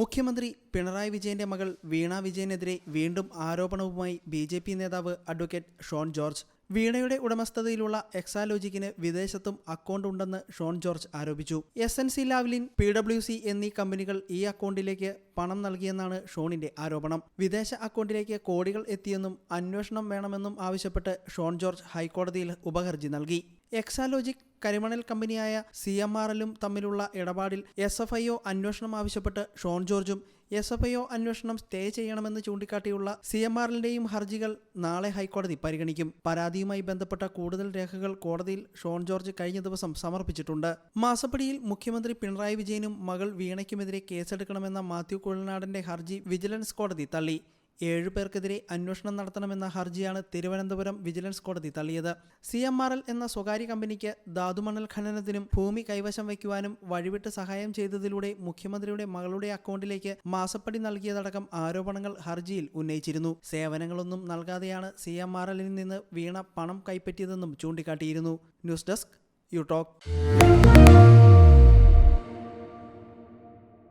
മുഖ്യമന്ത്രി പിണറായി വിജയന്റെ മകൾ വീണ വിജയനെതിരെ വീണ്ടും ആരോപണവുമായി ബി ജെ പി നേതാവ് അഡ്വക്കേറ്റ് ഷോൺ ജോർജ്. വീണയുടെ ഉടമസ്ഥതയിലുള്ള എക്സാലോജിക്കിന് വിദേശത്തും അക്കൗണ്ട് ഉണ്ടെന്ന് ഷോൺ ജോർജ് ആരോപിച്ചു. S N C Lavalin P W C എന്നീ കമ്പനികൾ ഈ അക്കൗണ്ടിലേക്ക് പണം നൽകിയെന്നാണ് ഷോണിന്റെ ആരോപണം. വിദേശ അക്കൗണ്ടിലേക്ക് കോടികൾ എത്തിയെന്നും അന്വേഷണം വേണമെന്നും ആവശ്യപ്പെട്ട് ഷോൺ ജോർജ് ഹൈക്കോടതിയിൽ ഉപഹർജി നൽകി. എക്സാലോജിക് കരിമണൽ കമ്പനിയായ സി എം ആർ എല്ലും തമ്മിലുള്ള ഇടപാടിൽ എസ് എഫ് ഐ ഒ അന്വേഷണം ആവശ്യപ്പെട്ട് ഷോൺ ജോർജും എസ് എഫ് ഐ ഒ അന്വേഷണം സ്റ്റേ ചെയ്യണമെന്ന് ചൂണ്ടിക്കാട്ടിയുള്ള സി എം ആറിന്റെയും ഹർജികൾ നാളെ ഹൈക്കോടതി പരിഗണിക്കും. പരാതിയുമായി ബന്ധപ്പെട്ട കൂടുതൽ രേഖകൾ കോടതിയിൽ ഷോൺ ജോർജ് കഴിഞ്ഞ ദിവസം സമർപ്പിച്ചിട്ടുണ്ട്. മാസപ്പടിയിൽ മുഖ്യമന്ത്രി പിണറായി വിജയനും മകൾ വീണയ്ക്കുമെതിരെ കേസെടുക്കണമെന്ന മാത്യു കുഴൽനാടന്റെ ഹർജി വിജിലൻസ് കോടതി തള്ളി. ഏഴു പേർക്കെതിരെ അന്വേഷണം നടത്തണമെന്ന ഹർജിയാണ് തിരുവനന്തപുരം വിജിലൻസ് കോടതി തള്ളിയത്. സി എം ആർ എൽ എന്ന സ്വകാര്യ കമ്പനിക്ക് ധാതുമണൽ ഖനനത്തിനും ഭൂമി കൈവശം വയ്ക്കുവാനും വഴിവിട്ട് സഹായം ചെയ്തതിലൂടെ മുഖ്യമന്ത്രിയുടെ മകളുടെ അക്കൗണ്ടിലേക്ക് മാസപ്പടി നൽകിയതടക്കം ആരോപണങ്ങൾ ഹർജിയിൽ ഉന്നയിച്ചിരുന്നു. സേവനങ്ങളൊന്നും നൽകാതെയാണ് സി എം ആർ എല്ലിൽ നിന്ന് വീണ പണം കൈപ്പറ്റിയതെന്നും ചൂണ്ടിക്കാട്ടിയിരുന്നു. News desk you talk